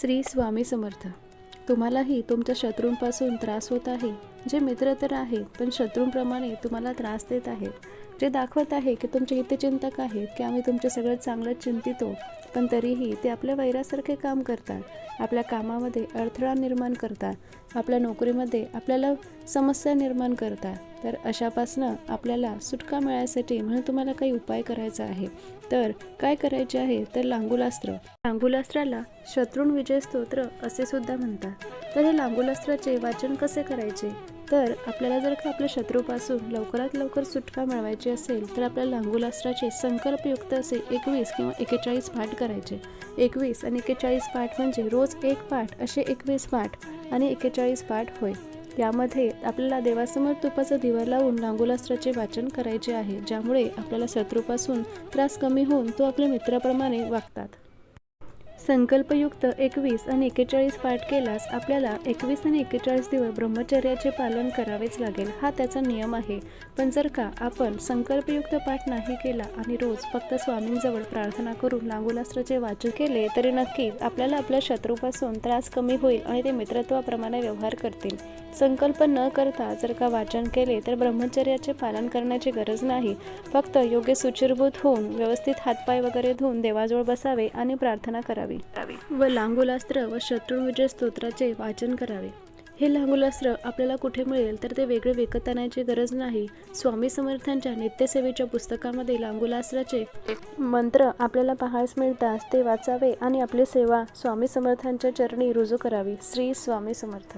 श्री स्वामी समर्थ. तुम्हालाही तुमच्या शत्रूंपासून त्रास होत आहे. जे मित्र तर आहेत पण शत्रूंप्रमाणे तुम्हाला त्रास देत आहेत. जे दाखवत आहे की तुमचे हितचिंतक आहेत की आम्ही तुमचे सगळं चांगलं चिंतितो पण तरीही ते आपल्या वैरासारखे काम करतात आपल्या कामामध्ये अडथळा निर्माण करतात आपल्या नोकरीमध्ये आपल्याला समस्या निर्माण करतात. तर अशापासनं आपल्याला सुटका मिळायसाठी म्हणून तुम्हाला काही उपाय करायचा आहे. तर काय करायचे आहे? तर लांगुलास्त्र लांगुलास्त्राला शत्रुण विजय स्तोत्र असे सुद्धा म्हणतात. तर हे लांगुलास्त्राचे वाचन कसे करायचे? तर आपल्याला जर का आपल्या शत्रूपासून लवकरात लवकर सुटका मिळवायची असेल तर आपल्याला लांगुलास्त्राचे संकल्पयुक्त असे एकवीस किंवा एकेचाळीस पाठ करायचे. एकवीस आणि एकेचाळीस पाठ म्हणजे रोज एक पाठ असे एकवीस पाठ आणि एकेचाळीस पाठ होय. यामध्ये आपल्याला देवासमोर तुपाचा दिवा लावून लांगुलास्त्राचे वाचन करायचे आहे ज्यामुळे आपल्याला शत्रूपासून त्रास कमी होऊन तो आपल्या मित्राप्रमाणे वागतात. संकल्पयुक्त एकवीस आणि एकेचाळीस पाठ केल्यास आपल्याला एकवीस आणि एकेचाळीस दिवस ब्रह्मचर्याचे पालन करावेच लागेल. हा त्याचा नियम आहे. पण जर का आपण संकल्पयुक्त पाठ नाही केला आणि रोज फक्त स्वामींजवळ प्रार्थना करून लांगुलास्त्राचे वाचन केले तरी नक्कीच आपल्याला आपल्या शत्रूपासून त्रास कमी होईल आणि ते मित्रत्वाप्रमाणे व्यवहार करतील. संकल्प न करता जर का वाचन केले तर ब्रह्मचर्याचे पालन करण्याची गरज नाही. फक्त योग्य सुचिरभूत होऊन व्यवस्थित हातपाय वगैरे धुवून देवाजवळ बसावे आणि प्रार्थना करावी. व लांगुलास्त्र व शत्रुविजय स्तोत्राचे वाचन करावे. हे लांगुलास्त्र आपल्याला कुठे मिळेल तर ते वेगळे विकत आणायची गरज नाही. स्वामी समर्थांच्या नित्यसेवेच्या पुस्तकामध्ये लांगुलास्त्राचे मंत्र आपल्याला पाहायस मिळतात ते वाचावे आणि आपली सेवा स्वामी समर्थांच्या चरणी रुजू करावी. श्री स्वामी समर्थ.